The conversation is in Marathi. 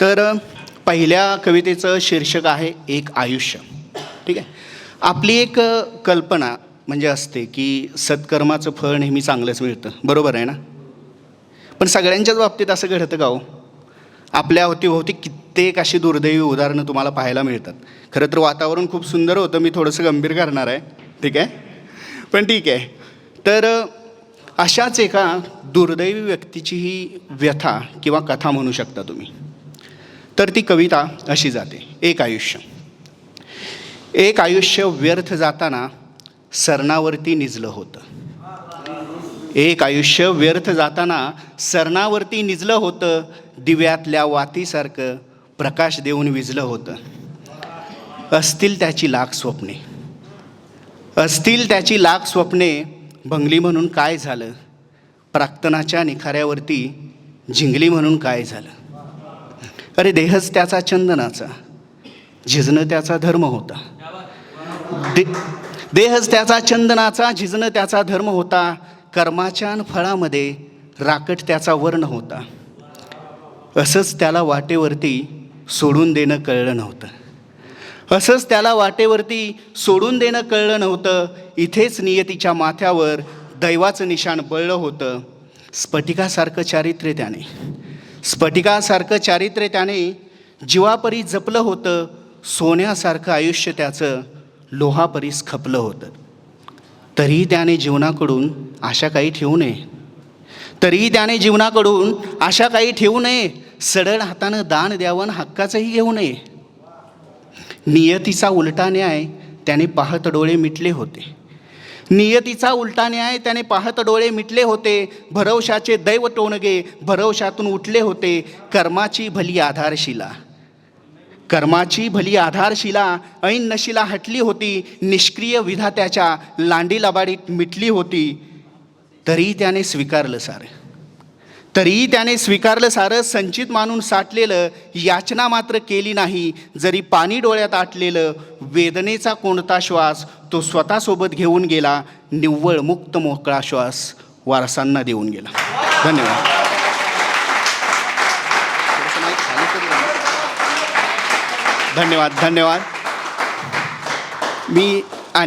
तर पहिल्या कवितेचं शीर्षक आहे एक आयुष्य. ठीक आहे? आपली एक कल्पना म्हणजे असते की सत्कर्माचं फळ नेहमी चांगलंच मिळतं. बरोबर आहे ना? पण सगळ्यांच्याच बाबतीत असं घडतं का हो? आपल्या अवतीभोवती कित्येक अशी दुर्दैवी उदाहरणं तुम्हाला पाहायला मिळतात. खरं तर वातावरण खूप सुंदर होतं मी थोडंसं गंभीर करणार आहे. ठीक आहे? पण ठीक आहे. तर अशाच एका दुर्दैवी व्यक्तीची ही व्यथा किंवा कथा म्हणू शकता तुम्ही. तर ती कविता अशी जाते. एक आयुष्य. एक आयुष्य व्यर्थ जाताना सरणावरती निजलं होतं. एक आयुष्य व्यर्थ जाताना सरणावरती निजलं होतं दिव्यातल्या वातीसारखं प्रकाश देऊन विजलं होतं. असतील त्याची लाख स्वप्ने. असतील त्याची लाख स्वप्ने भंगली म्हणून काय झालं? प्राक्तनाच्या निखाऱ्यावरती झिंगली म्हणून काय झालं? अरे देहच त्याचा चंदनाचा झिजणं त्याचा धर्म होता. दे देहच त्याचा चंदनाचा झिजणं त्याचा धर्म होता. कर्माच्या फळामध्ये राकट त्याचा वर्ण होता. असंच त्याला वाटेवरती सोडून देणं कळलं नव्हतं. असंच त्याला वाटेवरती सोडून देणं कळलं नव्हतं. इथेच नियतीच्या माथ्यावर दैवाचं निशाण बळलं होतं. स्फटिकासारखं चारित्र्य त्याने. स्फटिकासारखं चारित्र्य त्याने जीवापरी जपलं होतं सोन्यासारखं आयुष्य त्याचं लोहापरीस खपलं होतं. तरीही त्याने जीवनाकडून आशा काही ठेवू नये. तरीही त्याने जीवनाकडून आशा काही ठेवू नये. सडळ हातानं दान द्यावं हक्काचंही घेऊ नये. नियतीचा उलटा न्याय त्याने पाहत डोळे मिटले होते. नियतीचा उलटा न्याय त्याने पाहत डोळे मिटले होते. भरवशाचे दैव टोणगे भरवशातून उठले होते. कर्माची भली आधारशिला. कर्माची भली आधारशिला ऐन नशिला हटली होती. निष्क्रिय विधात्याच्या लांडी लबाडीत मिटली होती. तरीही त्याने स्वीकारलं सारं. तरीही त्याने स्वीकारलं सारं संचित मानून साठलेलं याचना मात्र केली नाही. जरी पाणी डोळ्यात आटलेलं वेदनेचा कोणता श्वास तो स्वतःसोबत घेऊन गेला निव्वळ मुक्त मोकळा श्वास वारसांना देऊन गेला. धन्यवाद. धन्यवाद धन्यवाद. मी